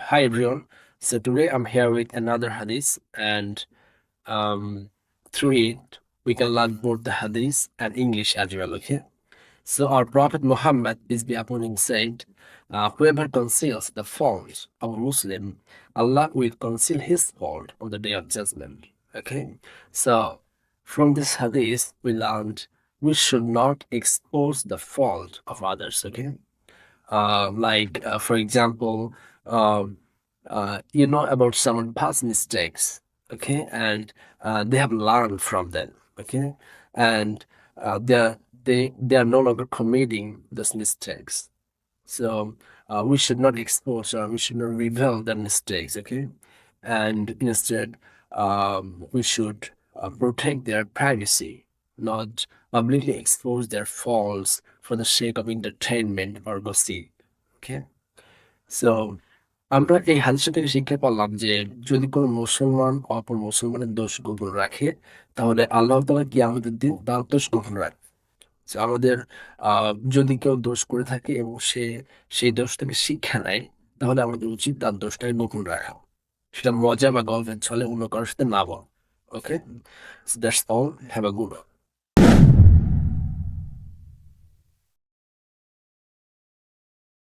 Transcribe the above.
Hi everyone. So today I'm here with another hadith, and um, through it we can learn both the hadith and English as well. Okay. So our Prophet Muhammad, peace be upon him, said, uh, "Whoever conceals the fault of a Muslim, Allah will conceal his fault on the day of judgment." Okay. So from this hadith we learned we should not expose the fault of others. Okay uh, like uh, for example um, uh, you know about someone past mistakes, okay, and uh, they have learned from them, okay, and uh, they are they they are no longer committing those mistakes. So uh, we should not expose or we should not reveal their mistakes, okay, and instead um, we should uh, protect their privacy, not publicly expose their faults for the sake of entertainment or gossip, okay. So আমরা এই হাদিসটা থেকে শিখতে পারলাম যে যদি কোনো মুসলমান অপর মুসলমানের দোষ গোপন রাখে, তাহলে আল্লাহ তালা কি আমাদের দিন তার দোষ গোপন রাখে আমাদের যদি কেউ দোষ করে থাকে এবং সে সেই দোষ থেকে শিক্ষা নেয়, তাহলে আমাদের উচিত তার দোষটাকে গোপন রাখা। সেটা মজা বা গল্পের ছলে অন্য কারোর সাথে না বল। Okay that's all have a good